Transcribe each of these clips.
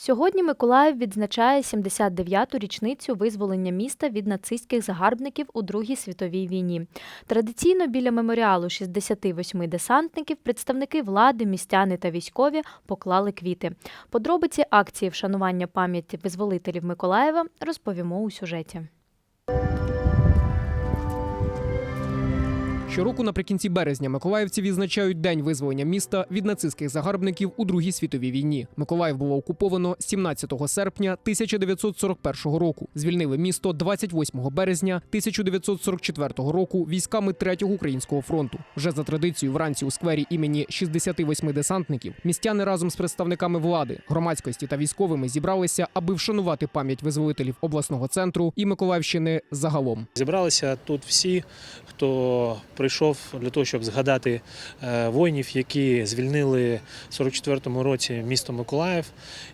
Сьогодні Миколаїв відзначає 79-ту річницю визволення міста від нацистських загарбників у Другій світовій війні. Традиційно біля меморіалу 68 десантників представники влади, містяни та військові поклали квіти. Подробиці акції вшанування пам'яті визволителів Миколаєва розповімо у сюжеті. Щороку наприкінці березня миколаївці відзначають день визволення міста від нацистських загарбників у Другій світовій війні. Миколаїв було окуповано 17 серпня 1941 року. Звільнили місто 28 березня 1944 року військами 3-го українського фронту. Вже за традицією вранці у сквері імені 68 десантників містяни разом з представниками влади, громадськості та військовими зібралися, аби вшанувати пам'ять визволителів обласного центру і Миколаївщини загалом. Зібралися тут всі, хто прийшов для того, щоб згадати е, воїнів, які звільнили в 44-му році місто Миколаїв.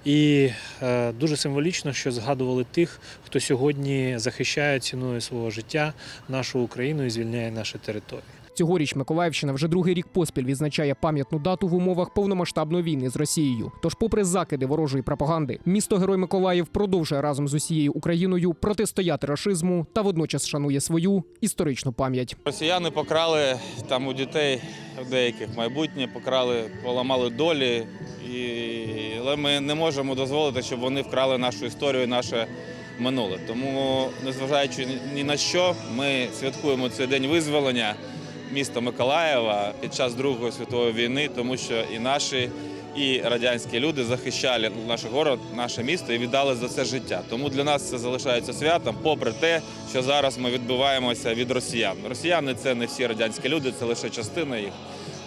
І е, дуже символічно, що згадували тих, хто сьогодні захищає ціною свого життя нашу Україну і звільняє наші території. Цьогоріч Миколаївщина вже другий рік поспіль відзначає пам'ятну дату в умовах повномасштабної війни з Росією. Тож, попри закиди ворожої пропаганди, місто Герой Миколаїв продовжує разом з усією Україною протистояти рашизму та водночас шанує свою історичну пам'ять. Росіяни покрали там у дітей деяких майбутнє, покрали, поламали долі, і... але ми не можемо дозволити, щоб вони вкрали нашу історію, наше минуле. Тому, незважаючи ні на що, ми святкуємо цей день визволення міста Миколаєва під час Другої світової війни, тому що і наші. І радянські люди захищали наш город, наше місто і віддали за це життя. Тому для нас це залишається святом, попри те, що зараз ми відбиваємося від росіян. Росіяни це не всі радянські люди, це лише частина їх.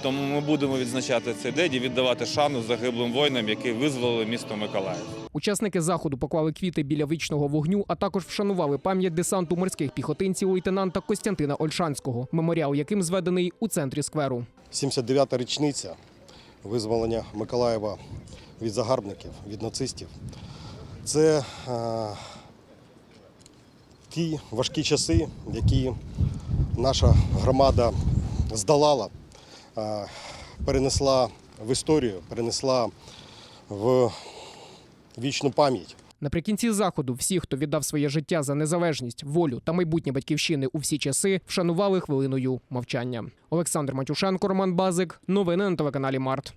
Тому ми будемо відзначати цей день і віддавати шану загиблим воїнам, які визволили місто Миколаїв. Учасники заходу поклали квіти біля вічного вогню, а також вшанували пам'ять десанту морських піхотинців лейтенанта Костянтина Ольшанського, меморіал яким зведений у центрі скверу. 79-та річниця визволення Миколаєва від загарбників, від нацистів. Це е, ті важкі часи, які наша громада здолала, е, перенесла в історію, перенесла в вічну пам'ять. Наприкінці заходу всі, хто віддав своє життя за незалежність, волю та майбутнє батьківщини у всі часи, вшанували хвилиною мовчання. Олександр Матюшенко, Роман Базик. Новини на телеканалі Март.